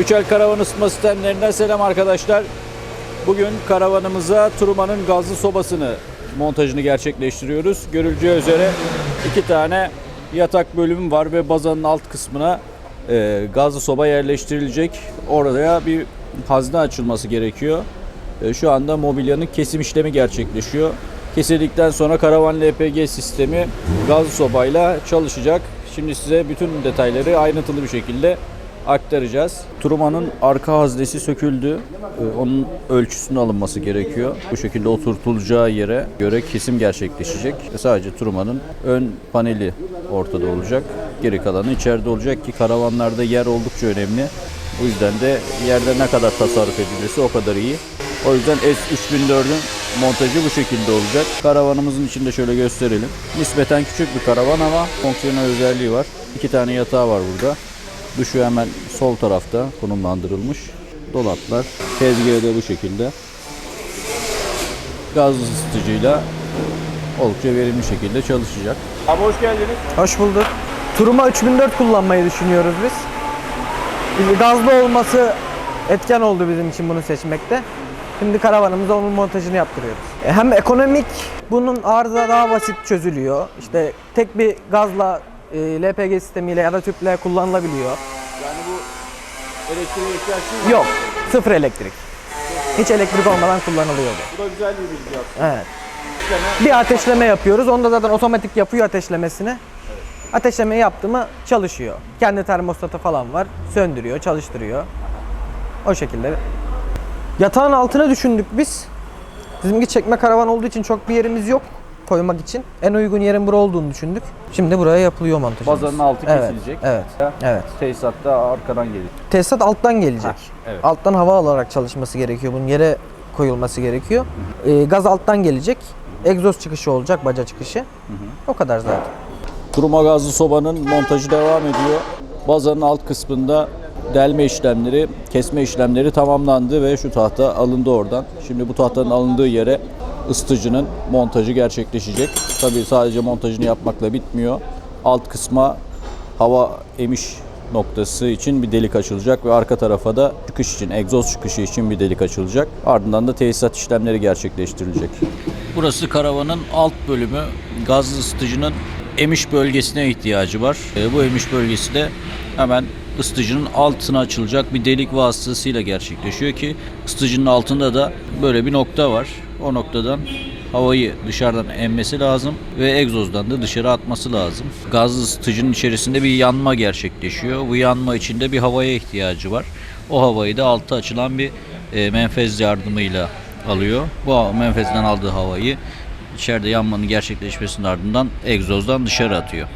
Üçel Karavan ısıtma sistemlerinden selam arkadaşlar. Bugün karavanımıza Turman'ın gazlı sobasını montajını gerçekleştiriyoruz. Görüleceği üzere iki tane yatak bölümü var ve bazanın alt kısmına e, gazlı soba yerleştirilecek. Oraya bir hazne açılması gerekiyor. E, şu anda mobilyanın kesim işlemi gerçekleşiyor. Kesildikten sonra karavan LPG sistemi gazlı sobayla çalışacak. Şimdi size bütün detayları ayrıntılı bir şekilde aktaracağız. Turmanın arka haznesi söküldü. Ee, Onun ölçüsünün alınması gerekiyor. Bu şekilde oturtulacağı yere göre kesim gerçekleşecek. Sadece turmanın ön paneli ortada olacak. Geri kalanı içeride olacak ki karavanlarda yer oldukça önemli. Bu yüzden de yerde ne kadar tasarruf edilirse o kadar iyi. O yüzden S3004'ün montajı bu şekilde olacak. Karavanımızın içinde şöyle gösterelim. Nispeten küçük bir karavan ama fonksiyonel özelliği var. İki tane yatağı var burada. Duşu hemen sol tarafta konumlandırılmış. Dolaplar. Tezgahı da bu şekilde. Gaz ısıtıcıyla oldukça verimli şekilde çalışacak. Abi hoş geldiniz. Hoş bulduk. Turuma 3004 kullanmayı düşünüyoruz biz. Biz- Gazlı olması etken oldu bizim için bunu seçmekte. Şimdi karavanımıza onun montajını yaptırıyoruz. E, Hem ekonomik, bunun arıza daha basit çözülüyor. İşte tek bir gazla e, LPG sistemiyle ya da tüple kullanılabiliyor. Yani bu elektriğe ihtiyaç değil. Yok, sıfır elektrik. Hiç elektrik olmadan kullanılıyor bu. Bu da güzel bir bilgi aslında. Evet. Bir ateşleme yapıyoruz. Onda zaten otomatik yapıyor ateşlemesini. Ateşlemeyi yaptı mı çalışıyor. Kendi termostatı falan var. Söndürüyor, çalıştırıyor. O şekilde. Yatağın altına düşündük biz. Bizimki çekme karavan olduğu için çok bir yerimiz yok koymak için. En uygun yerin bura olduğunu düşündük. Şimdi buraya yapılıyor montajımız. Bazanın altı Evet, kesilecek. Evet. Evet. Tesisat da arkadan gelir. Tesisat alttan gelecek. Ha, evet. Alttan hava alarak çalışması gerekiyor. Bunun yere koyulması gerekiyor. Ee, gaz alttan gelecek. Egzoz çıkışı olacak, baca çıkışı. O kadar zaten. Kuruma gazlı sobanın montajı devam ediyor. Bazanın alt kısmında delme işlemleri, kesme işlemleri tamamlandı ve şu tahta alındı oradan. Şimdi bu tahtanın alındığı yere ısıtıcının montajı gerçekleşecek. Tabii sadece montajını yapmakla bitmiyor. Alt kısma hava emiş noktası için bir delik açılacak ve arka tarafa da çıkış için, egzoz çıkışı için bir delik açılacak. Ardından da tesisat işlemleri gerçekleştirilecek. Burası karavanın alt bölümü. Gazlı ısıtıcının emiş bölgesine ihtiyacı var. E, bu emiş bölgesi de hemen ısıtıcının altına açılacak bir delik vasıtasıyla gerçekleşiyor ki ısıtıcının altında da böyle bir nokta var. O noktadan havayı dışarıdan emmesi lazım ve egzozdan da dışarı atması lazım. Gazlı ısıtıcının içerisinde bir yanma gerçekleşiyor. Bu yanma içinde bir havaya ihtiyacı var. O havayı da altta açılan bir e, menfez yardımıyla alıyor. Bu menfezden aldığı havayı içeride yanmanın gerçekleşmesinin ardından egzozdan dışarı atıyor.